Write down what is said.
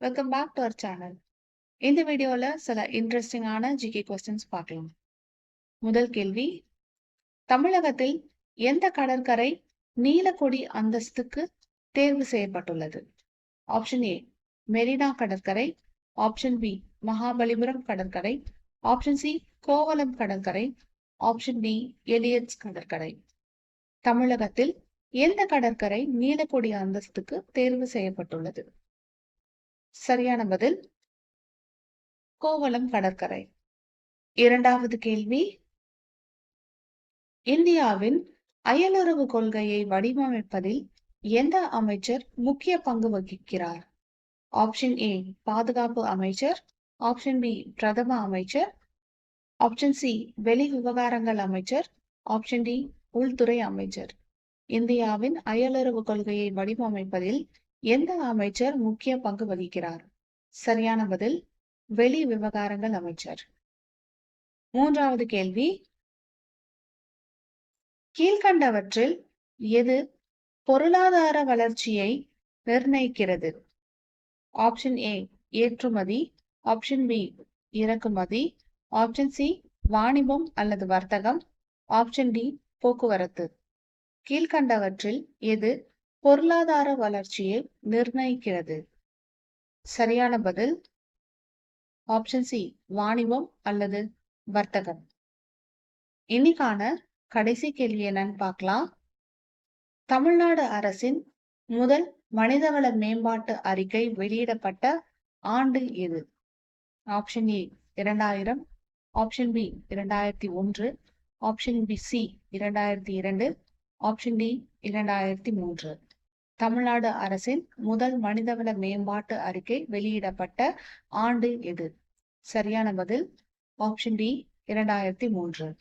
Welcome back to our channel இந்த வீடியோவில் சில இன்ட்ரெஸ்டிங்கான ஜிகே கொஸ்டின்ஸ் பார்க்கலாம். முதல் கேள்வி தமிழகத்தில் எந்த கடற்கரை நீலக்கொடி அந்தஸ்துக்கு தேர்வு செய்யப்பட்டுள்ளது? ஆப்ஷன் ஏ மெரினா கடற்கரை. ஆப்ஷன் பி மகாபலிபுரம் கடற்கரை. ஆப்ஷன் சி கோவலம் கடற்கரை. ஆப்ஷன் டி எலியட்ஸ் கடற்கரை. தமிழகத்தில் எந்த கடற்கரை நீலக்கொடி அந்தஸ்துக்கு தேர்வு செய்யப்பட்டுள்ளது? சரியான பதில். கோவளம் கடற்கரை. இரண்டாவது கேள்வி. இந்தியாவின் அயலுறவு கொள்கையை வடிவமைப்பதில் எந்த அமைச்சர் முக்கிய பங்கு வகிக்கிறார்? ஆப்ஷன் ஏ பாதுகாப்பு அமைச்சர். ஆப்ஷன் பி பிரதம அமைச்சர். ஆப்ஷன் சி வெளி விவகாரங்கள் அமைச்சர். ஆப்ஷன் டி உள்துறை அமைச்சர். இந்தியாவின் அயலுறவு கொள்கையை வடிவமைப்பதில் எந்த அமைச்சர் முக்கிய பங்கு வகிக்கிறார்? சரியான பதில் வெளி விவகாரங்கள் அமைச்சர். மூன்றாவது கேள்வி. கீழ்கண்டவற்றில் எது பொருளாதார வளர்ச்சியை நிர்ணயிக்கிறது? ஆப்ஷன் ஏ ஏற்றுமதி. ஆப்ஷன் பி இறக்குமதி. ஆப்ஷன் சி வாணிபம் அல்லது வர்த்தகம். ஆப்ஷன் டி போக்குவரத்து. கீழ்கண்டவற்றில் எது பொருளாதார வளர்ச்சியை நிர்ணயிக்கிறது. சரியான பதில்? ஆப்ஷன் சி வாணிபம் அல்லது வர்த்தகம். இன்னைக்கான கடைசி கேள்வி என்னன்னு பார்க்கலாம். தமிழ்நாடு அரசின் முதல் மனிதவள மேம்பாட்டு அறிக்கை வெளியிடப்பட்ட ஆண்டு எது? ஆப்ஷன் ஏ இரண்டாயிரம். ஆப்ஷன் பி இரண்டாயிரத்தி ஒன்று. ஆப்ஷன் பி சி இரண்டாயிரத்தி இரண்டு. ஆப்ஷன் டி இரண்டாயிரத்தி மூன்று. தமிழ்நாடு அரசின் முதல் மனிதவள மேம்பாட்டு அறிக்கை வெளியிடப்பட்ட ஆண்டு எது சரியான பதில் ஆப்ஷன் டி இரண்டாயிரத்தி மூன்று.